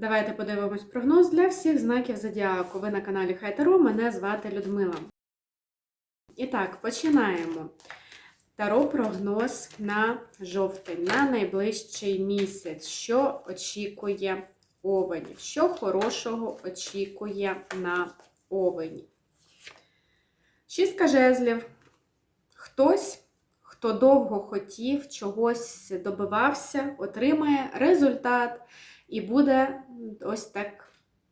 Давайте подивимось прогноз для всіх знаків зодіаку. Ви на каналі Хайтаро. Мене звати Людмила. І так, починаємо. Таро прогноз на жовтень, на найближчий місяць. Що очікує овенів? Що хорошого очікує на овені? Шістка жезлів. Хтось, хто довго хотів, чогось добивався, отримає результат і буде ось так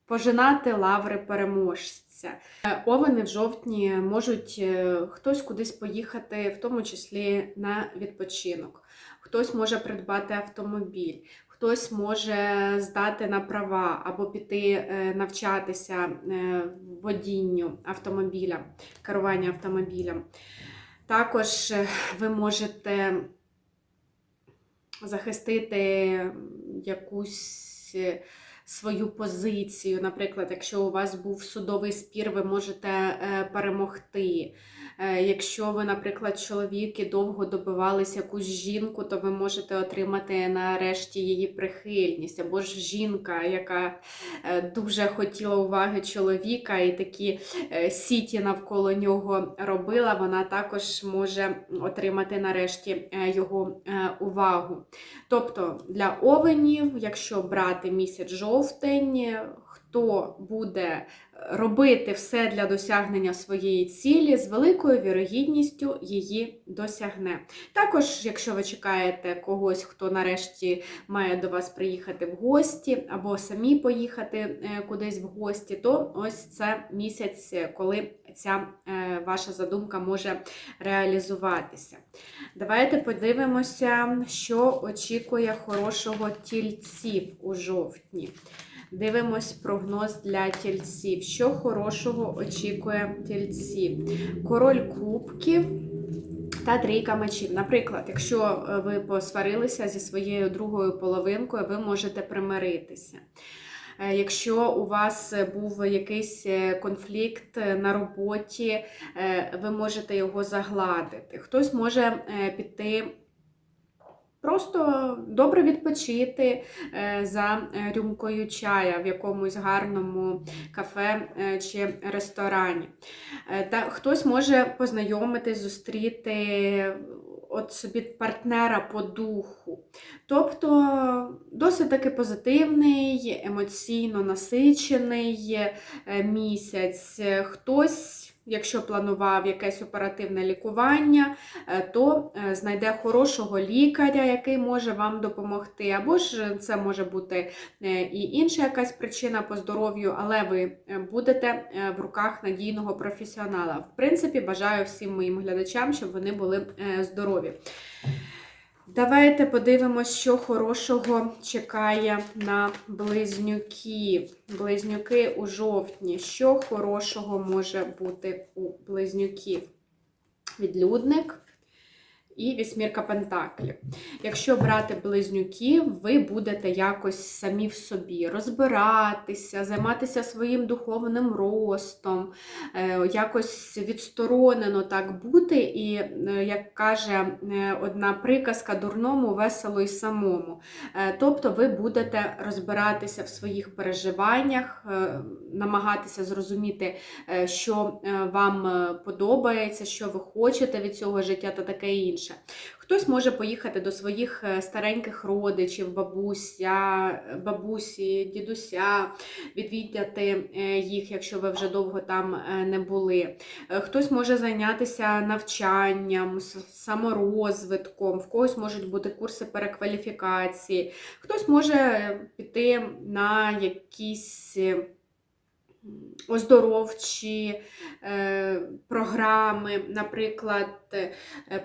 пожинати лаври переможця. Е, Овени в жовтні можуть е, хтось кудись поїхати, в тому числі на відпочинок. Хтось може придбати автомобіль, хтось може здати на права або піти е, навчатися водінню автомобіля, керування автомобілем. Також ви можете захистити якусь е, свою позицію. Наприклад, якщо у вас був судовий спір, ви можете е, перемогти. Е, Якщо ви, наприклад, чоловік і довго добивались якусь жінку, то ви можете отримати нарешті її прихильність. Або ж жінка, яка е, дуже хотіла уваги чоловіка, і такі е, сіті навколо нього робила, вона також може отримати нарешті його увагу. Тобто для овенів, якщо брати місяць жовтень, хто буде робити все для досягнення своєї цілі, з великою вірогідністю її досягне. Також, якщо ви чекаєте когось, хто нарешті має до вас приїхати в гості, або самі поїхати е, кудись в гості, то ось це місяць, коли ця е, ваша задумка може реалізуватися. Давайте подивимося, що очікує хорошого тільців у жовтні. Дивимось прогноз для тільців. Що хорошого очікує тільців? Король кубків та трійка мечів. Наприклад, якщо е, ви посварилися зі своєю другою половинкою, ви можете примиритися. Е, Якщо у вас був якийсь е, конфлікт на роботі, ви можете його загладити. Хтось може піти просто добре відпочити е, за е, рюмкою чая в якомусь гарному кафе е, чи ресторані. Та хтось може познайомитись, зустріти от собі партнера по духу. Тобто досить таки позитивний, емоційно насичений місяць. Хтось, якщо планував якесь оперативне лікування, е, то е, знайде хорошого лікаря, який може вам допомогти. Або ж це може бути е, і інша якась причина по здоров'ю, але ви е, будете е, в руках надійного професіонала. В принципі, бажаю всім моїм глядачам, щоб вони були е, здорові. Давайте подивимось, що хорошого чекає на близнюків. Близнюки у жовтні. Що хорошого може бути у близнюків? Відлюдник і вісьмірка пентаклів. Якщо брати близнюків, ви будете якось самі в собі розбиратися, займатися своїм духовним ростом, е, якось відсторонено так бути, і, е, як каже е, одна приказка, дурному, весело і самому. Тобто ви будете розбиратися в своїх переживаннях, намагатися зрозуміти, що вам подобається, що ви хочете від цього життя та таке інше. Хтось може поїхати до своїх е, стареньких родичів, бабуся, бабусі, дідуся, відвідати е, їх, якщо ви вже довго там е, не були. Хтось може зайнятися навчанням, саморозвитком, в когось можуть бути курси перекваліфікації, хтось може піти на якісь. Оздоровчі е, програми, наприклад, е,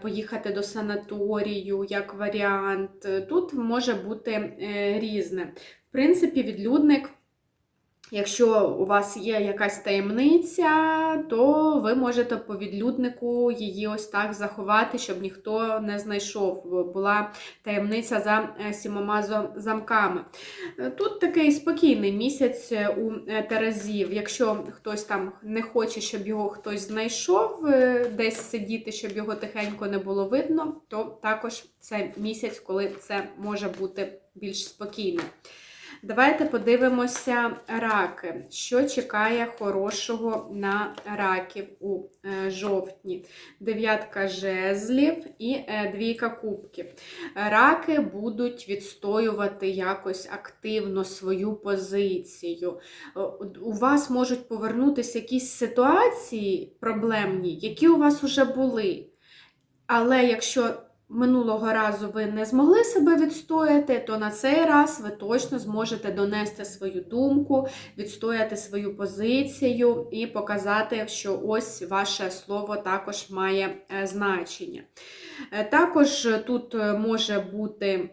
поїхати до санаторію як варіант. Тут може бути е, різне. В принципі, відлюдник, якщо у вас є якась таємниця, то ви можете по відлюднику її ось так заховати, щоб ніхто не знайшов. Була таємниця за е, сімома замками. Е, Тут такий спокійний місяць е, у Терезів. Якщо хтось там не хоче, щоб його хтось знайшов, десь сидіти, щоб його тихенько не було видно, то також це місяць, коли це може бути більш спокійно. Давайте подивимося раки. Що чекає хорошого на раків у е, жовтні? Дев'ятка жезлів і е, двійка кубків. Раки будуть відстоювати якось активно свою позицію. У вас можуть повернутися якісь ситуації проблемні, які у вас вже були. Але якщо минулого разу ви не змогли себе відстояти, то на цей раз ви точно зможете донести свою думку, відстояти свою позицію і показати, що ось ваше слово також має е, значення. Е, Також тут е, може бути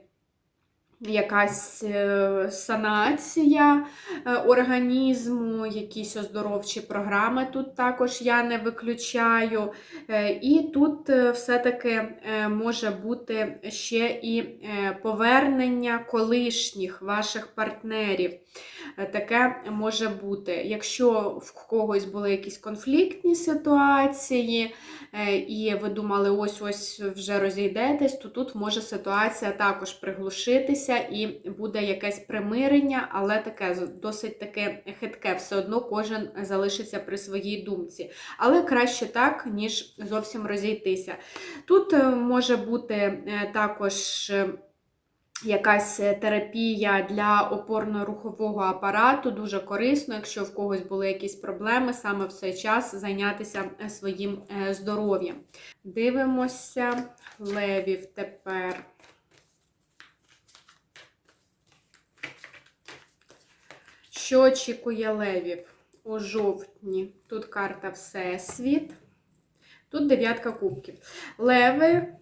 якась е, санація е, організму, якісь оздоровчі програми тут також я не виключаю. Е, І тут все-таки може бути ще і повернення колишніх ваших партнерів. Е, Таке може бути. Якщо в когось були якісь конфліктні ситуації, е, і ви думали, ось-ось вже розійдетесь, то тут може ситуація також приглушитися і буде якесь примирення, але таке досить таке хитке. Все одно кожен залишиться при своїй думці. Але краще так, ніж зовсім розійтися. Тут е, може бути також. Е, Якась терапія для опорно-рухового апарату дуже корисно, якщо в когось були якісь проблеми, саме в цей час зайнятися е, своїм е, здоров'ям. Дивимося левів тепер. Що очікує левів у жовтні? Тут карта Всесвіт, тут дев'ятка кубків. Леви,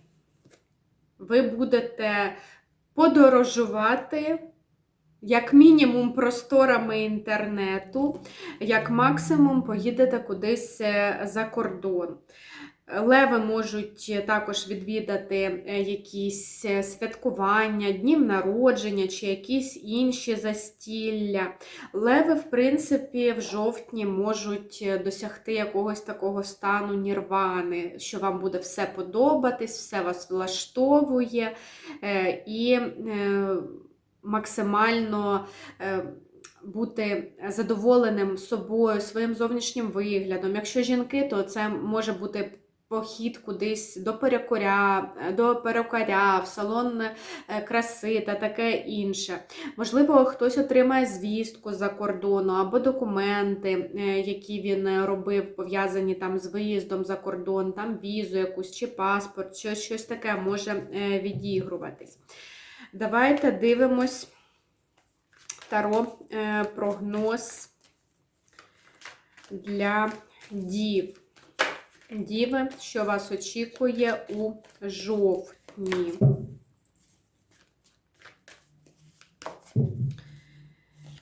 ви будете подорожувати. Як мінімум просторами інтернету, як максимум поїдете кудись е, за кордон. Леви можуть також відвідати е, якісь е, святкування, днів народження чи якісь інші застілля. Леви, в принципі, в жовтні можуть досягти якогось такого стану нірвани, що вам буде все подобатись, все вас влаштовує. е, І е, максимально е, бути задоволеним собою, своїм зовнішнім виглядом. Якщо жінки, то це може бути похід кудись до перекуря, до перукаря, в салон е, краси та таке інше. Можливо, хтось отримає звістку з-за кордону або документи, е, які він робив, пов'язані там з виїздом за кордон, там візу якусь чи паспорт, щось, щось таке може е, відігруватись. Давайте дивимось таро е, прогноз для дів. Діви, що вас очікує у жовтні.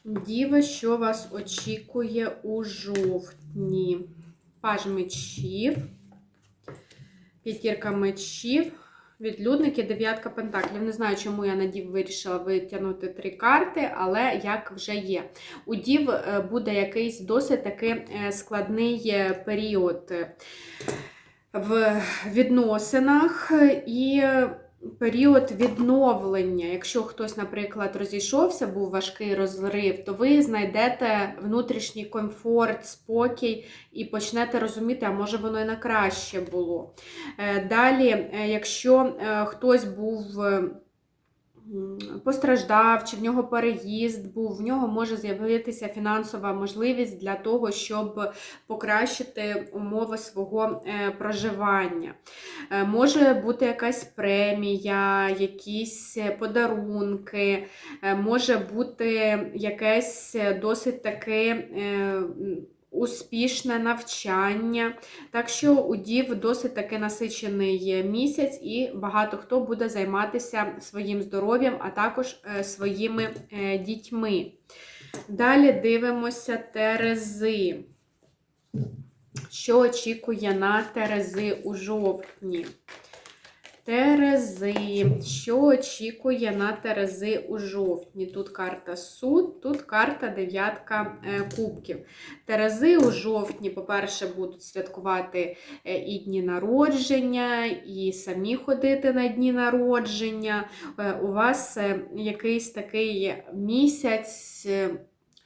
Діви, що вас очікує у жовтні? Паж мечів, п'ятірка мечів, відлюдники, дев'ятка пентаклів. Не знаю, чому я на дів вирішила витягнути три карти, але як вже є. У дів е, буде якийсь досить таки е, складний е, період в відносинах і період відновлення. Якщо хтось, наприклад, розійшовся, був важкий розрив, то ви знайдете внутрішній комфорт, спокій і почнете розуміти, а може воно і на краще було. Е, Далі, е, якщо е, хтось був. Постраждав, чи в нього переїзд був, в нього може з'явитися фінансова можливість для того, щоб покращити умови свого е, проживання. Е, Може бути якась премія, якісь подарунки, е, може бути якесь досить таке успішне навчання. Так що у дів досить таки насичений місяць, і багато хто буде займатися своїм здоров'ям, а також е, своїми е, дітьми. Далі дивимося Терези. Що очікує на Терези у жовтні? Терези. Що очікує на Терези у жовтні? Тут карта суд, тут карта дев'ятка е, кубків. Терези у жовтні, по-перше, будуть святкувати е, і дні народження, і самі ходити на дні народження. Е, У вас якийсь такий місяць.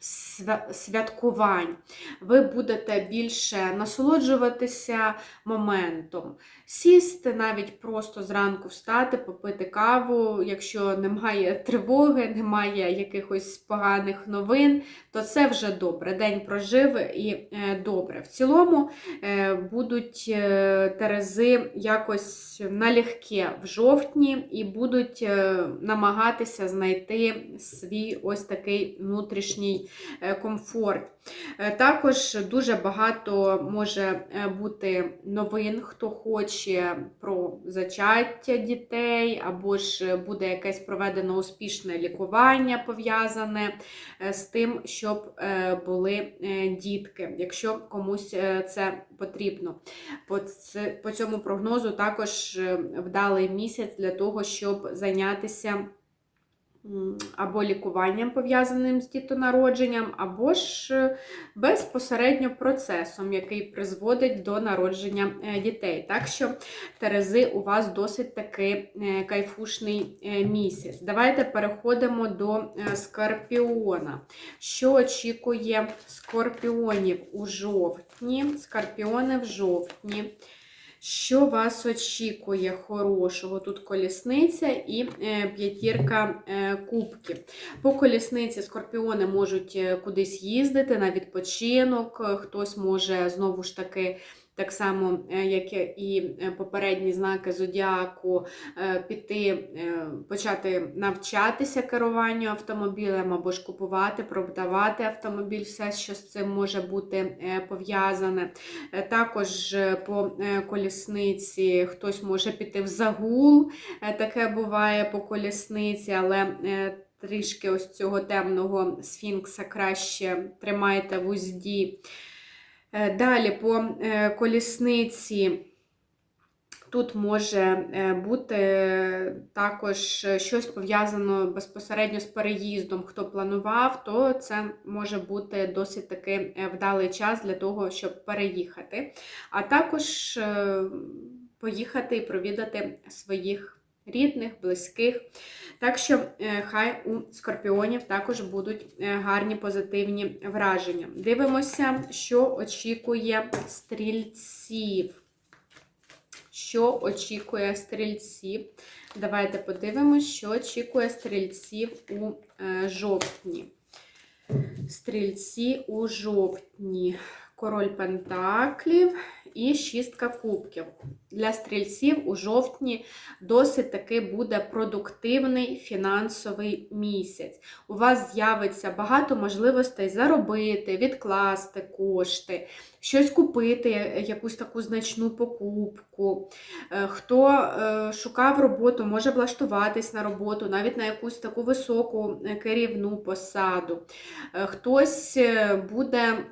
Свя- Святкувань. Ви будете більше насолоджуватися моментом, сісти, навіть просто зранку встати, попити каву. Якщо немає тривоги, немає якихось поганих новин, то це вже добре. День прожив і е, добре. В цілому е, будуть е, терези якось налегке в жовтні і будуть намагатися знайти свій ось такий внутрішній е, комфорт. Е, Також дуже багато може е, бути новин, хто хоче про зачаття дітей, або ж буде якесь проведено успішне лікування пов'язане з тим, щоб були дітки, якщо комусь це потрібно. По, цьому прогнозу також вдалий місяць для того, щоб зайнятися або лікуванням пов'язаним з дітонародженням, або ж е, безпосередньо процесом, який призводить до народження е, дітей. Так що Терези у вас досить таки е, кайфушний місяць. Давайте переходимо до Скорпіона. Що очікує скорпіонів у жовтні? Скорпіони в жовтні. Що вас очікує хорошого? Тут колісниця і е, п'ятірка е, кубків. По колісниці скорпіони можуть е, кудись їздити на відпочинок, хтось може знову ж таки. Так само, е, як і е, попередні знаки зодіаку, е, піти, почати навчатися керуванню автомобілем або ж купувати, продавати автомобіль, все, що з цим може бути пов'язане. Також по колісниці хтось може піти в загул, таке буває по колісниці, але трішки ось цього темного сфінкса краще тримайте в узді. Е, Далі по е, колісниці. Тут може е, бути також щось пов'язано безпосередньо з переїздом. Хто планував, то це може бути досить таки вдалий час для того, щоб переїхати. А також поїхати і провідати своїх рідних, близьких. Так що е, хай у скорпіонів також будуть е, гарні позитивні враження. Дивимося, що очікує стрільців. Що очікує стрільців? Давайте подивимося, що очікує стрільців у е, жовтні. Стрільці у жовтні. Король Пентаклів і шістка кубків. Для стрільців у жовтні досить таки буде продуктивний фінансовий місяць. У вас з'явиться багато можливостей заробити, відкласти кошти, щось купити, якусь таку значну покупку. Е, Хто е, шукав роботу, може влаштуватись на роботу, навіть на якусь таку високу е, керівну посаду. Хтось буде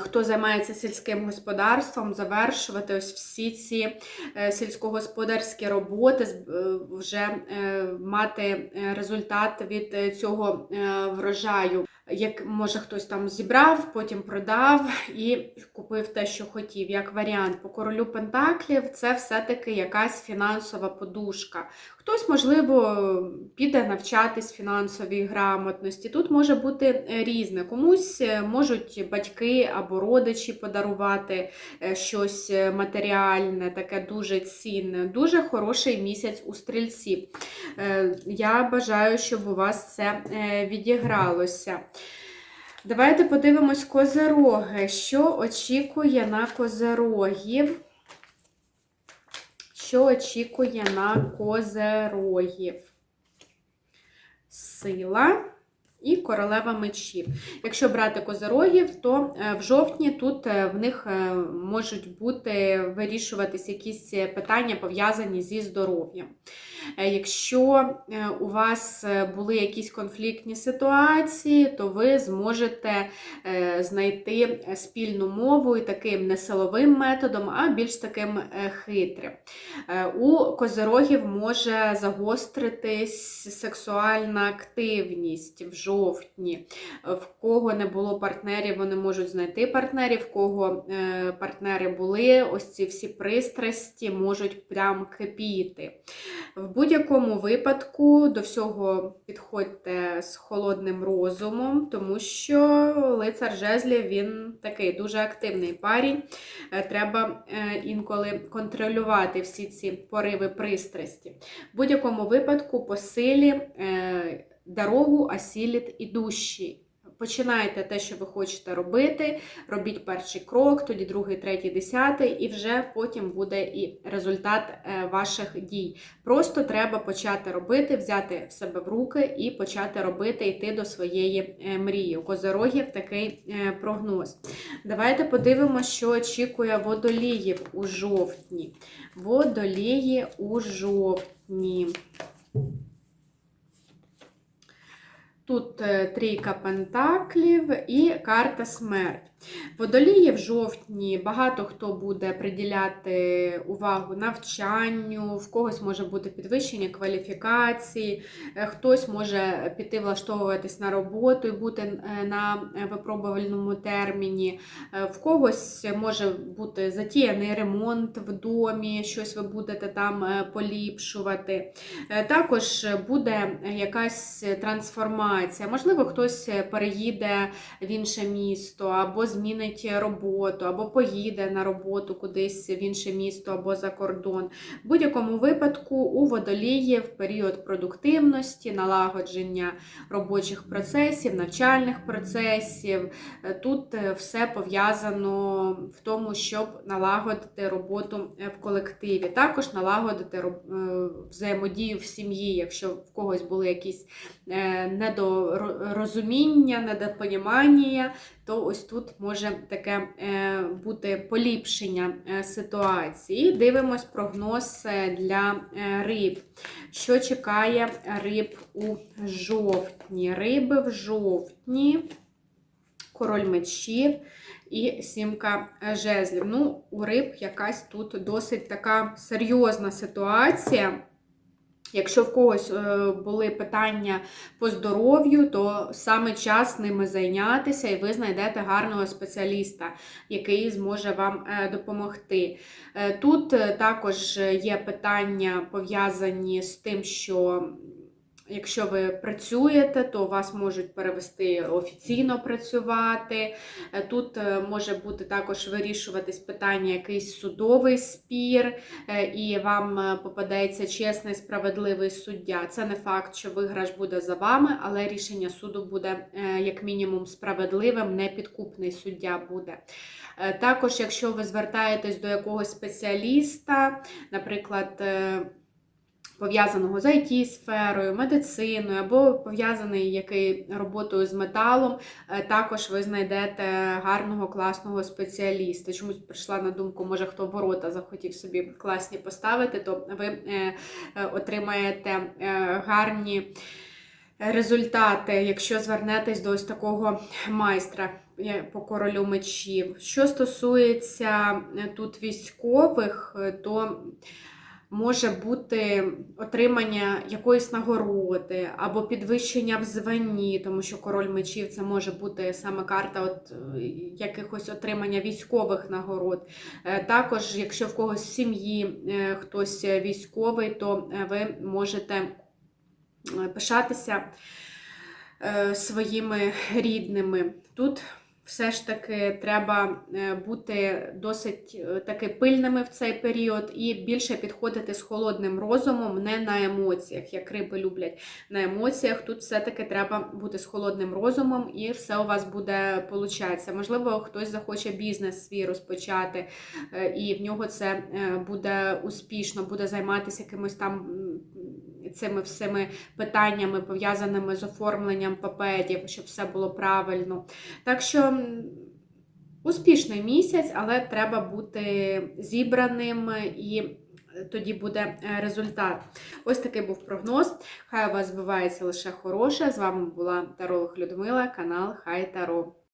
хто займається сільським господарством, завершувати ось всі ці е, сільськогосподарські роботи, е, вже е, мати е, результат від е, цього е, врожаю. Як може хтось там зібрав, потім продав і купив те, що хотів. Як варіант, по королю Пентаклів це все-таки якась фінансова подушка. Хтось, можливо, піде навчатись фінансовій грамотності. Тут може бути е, різне. Комусь е, можуть батьки або родичі подарувати е, щось матеріальне, таке дуже цінне. Дуже хороший місяць у стрільців. Е, Я бажаю, щоб у вас це відігралося. Давайте подивимось козероги. Що очікує на козерогів? Що очікує на козерогів? Сила і королева мечів. Якщо брати козирогів, то е, в жовтні тут е, в них е, можуть бути вирішуватись якісь питання пов'язані зі здоров'ям. Якщо у вас були якісь конфліктні ситуації, то ви зможете знайти спільну мову і таким не силовим методом, а більш таким хитрим. У козирогів може загостритись сексуальна активність в жовтні. Е, В кого не було партнерів, вони можуть знайти партнерів, в кого е, партнери були, ось ці всі пристрасті можуть прям кипіти. В будь-якому випадку до всього підходьте з холодним розумом, тому що лицар жезлів він такий дуже активний парень. Е, Треба інколи контролювати всі ці пориви пристрасті. В будь-якому випадку по силі дорогу осілить і душі. Починайте те, що ви хочете робити, робіть перший крок, тоді другий, третій, десятий, і вже потім буде і результат е, ваших дій. Просто треба почати робити, взяти в себе в руки і почати робити, йти до своєї е, мрії. У козорогів такий е, прогноз. Давайте подивимося, що очікує водоліїв у жовтні. Водолії у жовтні. Тут е, трійка пентаклів і карта смерть. Водолії в жовтні багато хто буде приділяти увагу навчанню, в когось може бути підвищення кваліфікації, е, хтось може піти влаштовуватись на роботу і бути е, на випробувальному терміні, Е, в когось може бути затіяний ремонт в домі, щось ви будете там поліпшувати. Також буде якась трансформація. Можливо, хтось переїде в інше місто, або змінить роботу, або поїде на роботу кудись в інше місто або за кордон. В будь-якому випадку у водолії в період продуктивності, налагодження робочих процесів, навчальних процесів. Е, Тут е, все пов'язано в тому, щоб налагодити роботу е, в колективі. Також налагодити взаємодію в сім'ї, якщо в когось були якісь недорозуміння, недопонімання, то ось тут може таке е, бути поліпшення е, ситуації. Дивимось прогноз для е, риб. Що чекає риб у жовтні? Риби в жовтні, король мечів і сімка жезлів. Ну, у риб якась тут досить така серйозна ситуація. Якщо в когось е, були питання по здоров'ю, то саме час ними зайнятися, і ви знайдете гарного спеціаліста, який зможе вам е, допомогти. Е, Тут також є питання пов'язані з тим, що Якщо ви працюєте, то вас можуть перевести офіційно працювати. Е, Тут е, може бути також вирішуватись питання, якийсь судовий спір, е, і вам попадається чесний справедливий суддя. Це не факт, що виграш буде за вами, але рішення суду буде як мінімум справедливим, непідкупний суддя буде. Також, якщо ви звертаєтесь до якогось спеціаліста, наприклад, пов'язаного з IT-сферою, медициною або пов'язаний який роботою з металом, е, також ви знайдете гарного класного спеціаліста. Чомусь прийшла на думку, може хто ворота захотів собі класні поставити, то ви е, е, отримаєте гарні. Результати, якщо звернетесь до ось такого майстра по королю мечів. Що стосується тут військових, то може бути отримання якоїсь нагороди або підвищення в званні, тому що король мечів це може бути саме карта от, е, якихось отримання військових нагород. Е, Також, якщо в когось в сім'ї е, хтось військовий, то ви можете пишатися своїми рідними. Тут все ж таки треба е, бути досить е, таки пильними в цей період і більше підходити з холодним розумом, не на емоціях, як риби люблять на емоціях. Тут все-таки треба бути з холодним розумом, і все у вас буде получатися. Можливо, хтось захоче бізнес свій розпочати, е, і в нього це буде успішно, буде займатися якимось там цими всіми питаннями, пов'язаними з оформленням паперів, щоб все було правильно. Так що. Успішний місяць, але треба бути зібраним і тоді буде е, результат. Ось такий був прогноз. Хай у вас збивається лише хороше. З вами була Таролог Людмила, канал Хай Таро.